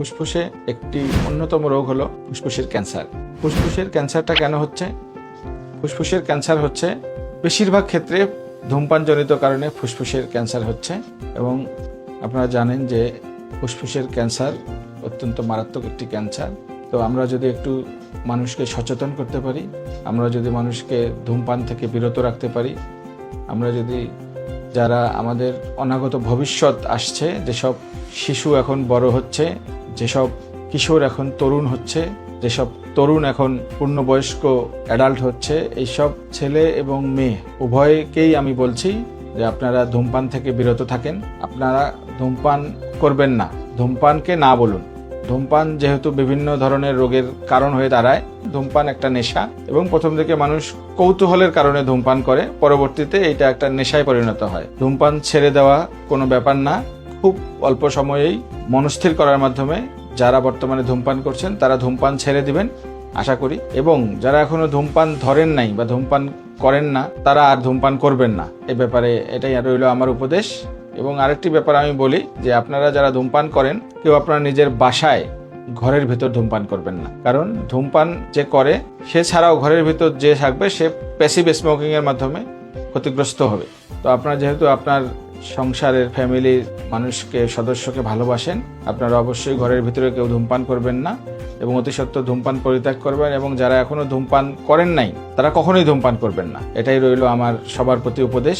ফুসফুসে একটি অন্যতম রোগ হলো ফুসফুসের ক্যান্সার। ফুসফুসের ক্যান্সারটা কেন হচ্ছে? ফুসফুসের ক্যান্সার হচ্ছে বেশিরভাগ ক্ষেত্রে ধূমপানজনিত কারণে ফুসফুসের ক্যান্সার হচ্ছে এবং আপনারা জানেন যে ফুসফুসের ক্যান্সার অত্যন্ত মারাত্মক একটি ক্যান্সার। তো আমরা যদি একটু মানুষকে সচেতন করতে পারি, আমরা যদি মানুষকে ধূমপান থেকে বিরত রাখতে পারি, আমরা যদি যারা আমাদের অনাগত ভবিষ্যৎ আসছে, যেসব শিশু এখন বড় হচ্ছে যেসব কিশোর এখন তরুণ হচ্ছে, যেসব তরুণ এখন পূর্ণবয়স্ক অ্যাডাল্ট হচ্ছে, এইসব ছেলে এবং মেয়ে, উভয়কেই আমি বলছি যে আপনারা ধূমপান থেকে বিরত থাকেন। আপনারা ধূমপান করবেন না। ধূমপানকে না বলুন। ধূমপান যেহেতু বিভিন্ন ধরনের রোগের কারণ হয়ে দাঁড়ায়, ধূমপান একটা নেশা এবং প্রথম থেকে মানুষ কৌতূহলের কারণে ধূমপান করে, পরবর্তীতে এটা একটা নেশায় পরিণত হয়। ধূমপান ছেড়ে দেওয়া কোনো ব্যাপার না। খুব অল্প সময়েই মনস্থির করার মাধ্যমে যারা বর্তমানে ধূমপান করছেন, তারা ধূমপান ছেড়ে দিবেন, আশা করি। এবং যারা এখনও ধূমপান ধরেন নাই বা ধূমপান করেন না, তারা আর ধূমপান করবেন না। এ ব্যাপারে এটাই রইল আমার উপদেশ। এবং আরেকটি ব্যাপার আমি বলি যে, আপনারা যারা ধূমপান করেন, কেউ আপনার নিজের বাসায় ঘরের ভিতর ধূমপান করবেন না। কারণ ধূমপান যে করে, সে ছাড়াও ঘরের ভিতর যে থাকবে, সে প্যাসিভ স্মোকিং এর মাধ্যমে ক্ষতিগ্রস্ত হবে। তো আপনার যেহেতু আপনার সংসারের ফ্যামিলির মানুষকে, সদস্যকে ভালোবাসেন। আপনারা অবশ্যই ঘরের ভিতরে কেউ ধূমপান করবেন না এবং অতি সত্য ধূমপান পরিত্যাগ করবেন এবং যারা এখনও ধূমপান করেন নাই, তারা কখনোই ধূমপান করবেন না। এটাই রইল আমার সবার প্রতি উপদেশ।